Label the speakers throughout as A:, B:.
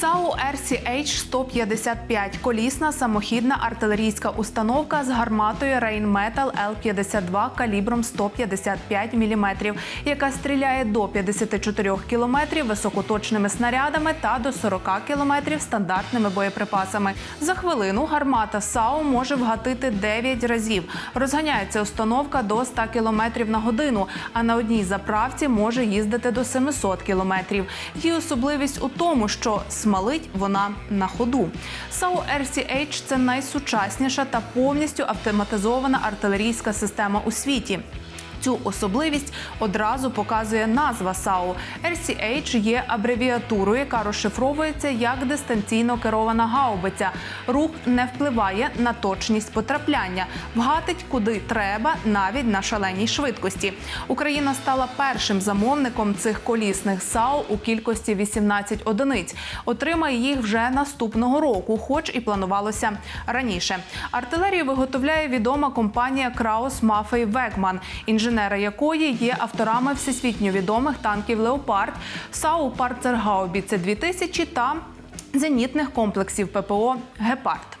A: RCH-155 – колісна самохідна артилерійська установка з гарматою Rheinmetall L-52 калібром 155 мм, яка стріляє до 54 км високоточними снарядами та до 40 км стандартними боєприпасами. За хвилину гармата САУ може вгатити 9 разів. Розганяється установка до 100 км на годину, а на одній заправці може їздити до 700 км. Її особливість у тому, що смалить вона на ходу. САУ RCH – це найсучасніша та повністю автоматизована артилерійська система у світі. Цю особливість одразу показує назва САУ. RCH є абревіатурою, яка розшифровується як дистанційно керована гаубиця. Рух не впливає на точність потрапляння, вгатить куди треба, навіть на шаленій швидкості. Україна стала першим замовником цих колісних САУ у кількості 18 одиниць. Отримає їх вже наступного року, хоч і планувалося раніше. Артилерію виготовляє відома компанія Краус Мафей Вегман, інженери якої є авторами всесвітньо відомих танків Леопард, САУ Парцергаубіце 2000 та зенітних комплексів ППО Гепард.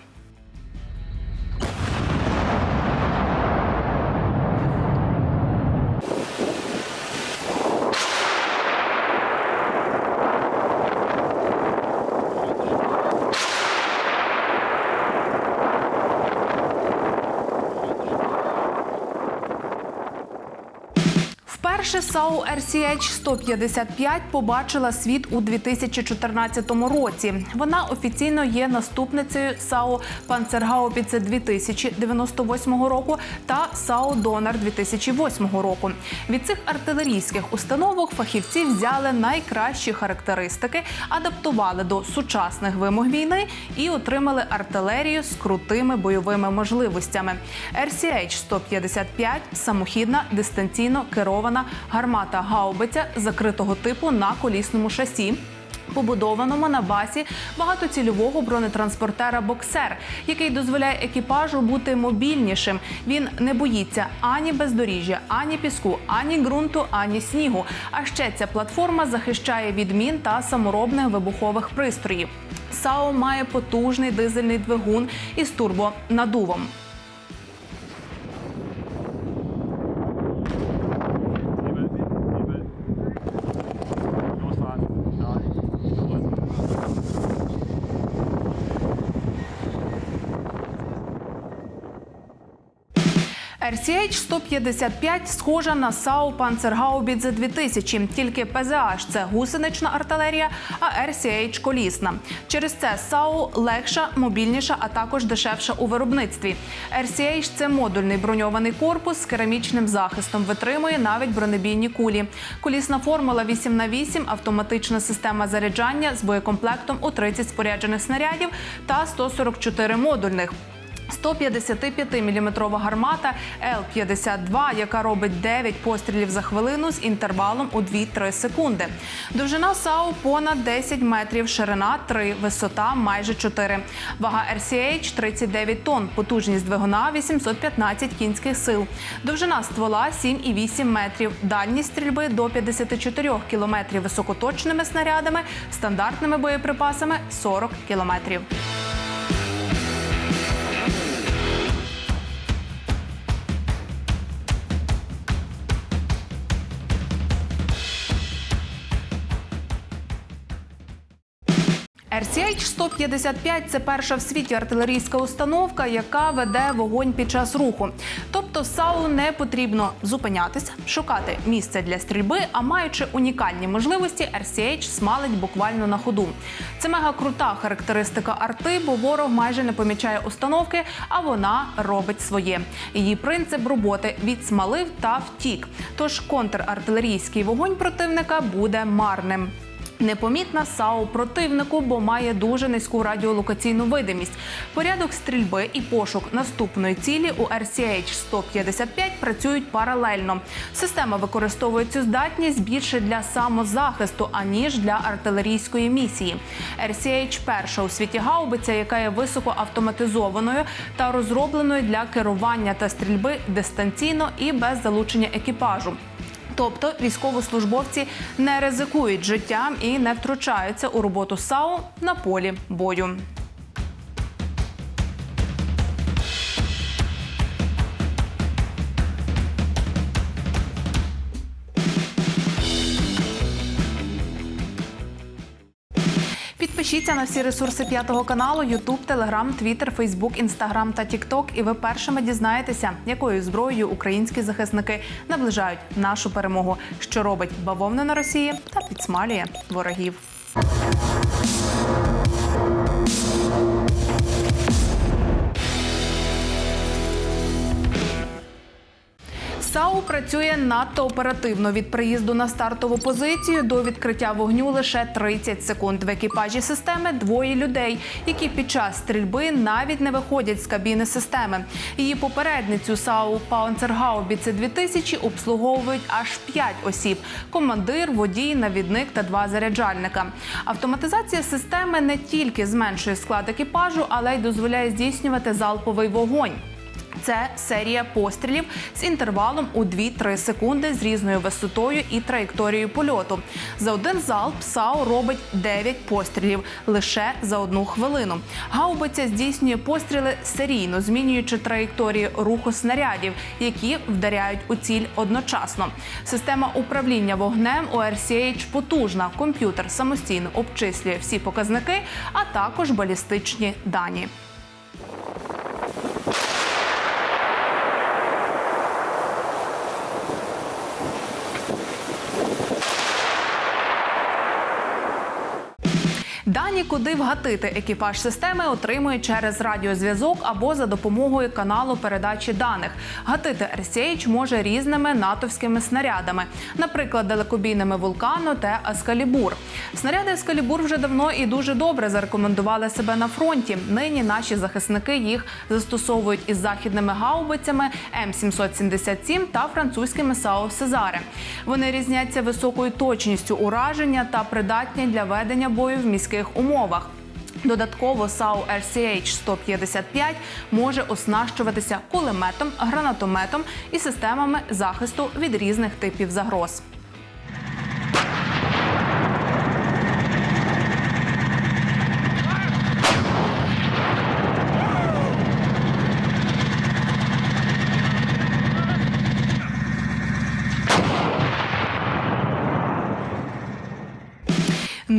A: Вперше САУ RCH-155 побачила світ у 2014 році. Вона офіційно є наступницею САУ Панцергаубіце 2098 року та САУ Донар 2008 року. Від цих артилерійських установок фахівці взяли найкращі характеристики, адаптували до сучасних вимог війни і отримали артилерію з крутими бойовими можливостями. RCH-155 – самохідна дистанційно керована гармата гаубиця закритого типу на колісному шасі. Побудованому на базі багатоцільового бронетранспортера Боксер, який дозволяє екіпажу бути мобільнішим. Він не боїться ані бездоріжжя, ані піску, ані ґрунту, ані снігу. А ще ця платформа захищає від мін та саморобних вибухових пристроїв. САУ має потужний дизельний двигун із турбонадувом. RCH-155 схожа на САУ Панцергаубідзе 2000, тільки ПЗАЖ – це гусенична артилерія, а RCH – колісна. Через це САУ легша, мобільніша, а також дешевша у виробництві. RCH – це модульний броньований корпус з керамічним захистом, витримує навіть бронебійні кулі. Колісна формула 8 на 8 автоматична система заряджання з боєкомплектом у 30 споряджених снарядів та 144 модульних. 155-мм гармата Л-52, яка робить 9 пострілів за хвилину з інтервалом у 2-3 секунди. Довжина САУ понад 10 метрів, ширина 3, висота майже 4. Вага RCH – 39 тонн, потужність двигуна – 815 кінських сил. Довжина ствола – 7,8 метрів, дальність стрільби – до 54 кілометрів високоточними снарядами, стандартними боєприпасами – 40 кілометрів. RCH-155 – це перша в світі артилерійська установка, яка веде вогонь під час руху. Тобто САУ не потрібно зупинятись, шукати місце для стрільби, а маючи унікальні можливості, RCH смалить буквально на ходу. Це мега крута характеристика арти, бо ворог майже не помічає установки, а вона робить своє. Її принцип роботи відсмалив та втік. Тож контрартилерійський вогонь противника буде марним. Непомітна САУ противнику, бо має дуже низьку радіолокаційну видимість. Порядок стрільби і пошук наступної цілі у RCH-155 працюють паралельно. Система використовує цю здатність більше для самозахисту, аніж для артилерійської місії. RCH – перша у світі гаубиця, яка є високоавтоматизованою та розробленою для керування та стрільби дистанційно і без залучення екіпажу. Тобто військовослужбовці не ризикують життям і не втручаються у роботу САУ на полі бою. Підпишіться на всі ресурси п'ятого каналу: YouTube, Telegram, Twitter, Facebook, Instagram та TikTok, і ви першими дізнаєтеся, якою зброєю українські захисники наближають нашу перемогу, що робить бавовна Росії та підсмалює ворогів. САУ працює надто оперативно від приїзду на стартову позицію до відкриття вогню лише 30 секунд. В екіпажі системи двоє людей, які під час стрільби навіть не виходять з кабіни системи. Її попередницю САУ Паунцергаубіце 2000 обслуговують аж 5 осіб: командир, водій, навідник та два заряджальника. Автоматизація системи не тільки зменшує склад екіпажу, але й дозволяє здійснювати залповий вогонь. Це серія пострілів з інтервалом у 2-3 секунди з різною висотою і траєкторією польоту. За один залп САУ робить 9 пострілів лише за одну хвилину. Гаубиця здійснює постріли серійно, змінюючи траєкторії руху снарядів, які вдаряють у ціль одночасно. Система управління вогнем у RCH потужна. Комп'ютер самостійно обчислює всі показники, а також балістичні дані. Дані, куди вгатити екіпаж системи, отримує через радіозв'язок або за допомогою каналу передачі даних. Гатити RCH може різними натовськими снарядами, наприклад, далекобійними вулкану та Аскалібур. Снаряди Аскалібур вже давно і дуже добре зарекомендували себе на фронті. Нині наші захисники їх застосовують із західними гаубицями М777 та французькими САУ Сезаре. Вони різняться високою точністю ураження та придатні для ведення бою в міських умовах. Додатково САУ RCH 155 може оснащуватися кулеметом, гранатометом і системами захисту від різних типів загроз.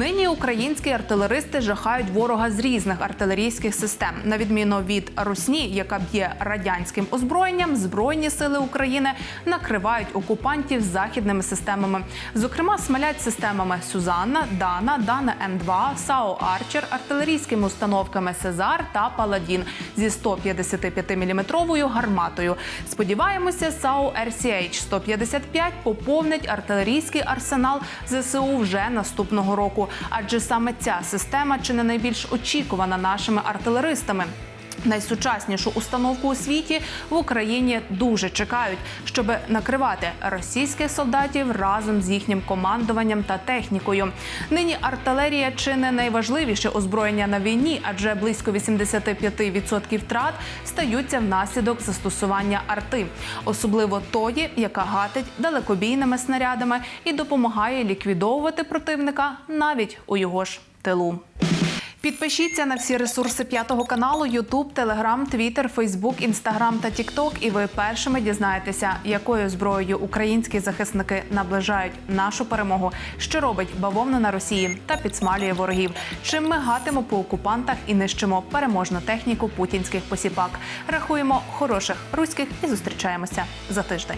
A: Нині українські артилеристи жахають ворога з різних артилерійських систем. На відміну від Русні, яка б'є радянським озброєнням, збройні сили України накривають окупантів західними системами. Зокрема, смалять системами Сюзанна, Дана, Дана М2, САО Арчер, артилерійськими установками Сезар та Паладін зі 155-мм гарматою. Сподіваємося, САУ RCH 155 поповнить артилерійський арсенал ЗСУ вже наступного року адже саме ця система чи не найбільш очікувана нашими артилеристами. Найсучаснішу установку у світі в Україні дуже чекають, щоб накривати російських солдатів разом з їхнім командуванням та технікою. Нині артилерія чи не найважливіше озброєння на війні, адже близько 85% втрат стаються внаслідок застосування арти, особливо тої, яка гатить далекобійними снарядами і допомагає ліквідовувати противника навіть у його ж тилу. Підпишіться на всі ресурси п'ятого каналу: YouTube, Telegram, Twitter, Facebook, Instagram та TikTok, і ви першими дізнаєтеся, якою зброєю українські захисники наближають нашу перемогу, що робить бавовна на Росії та підсмалює ворогів. Чим ми гатимо по окупантах і нищимо переможну техніку путінських посіпак. Рахуємо хороших руських і зустрічаємося за тиждень.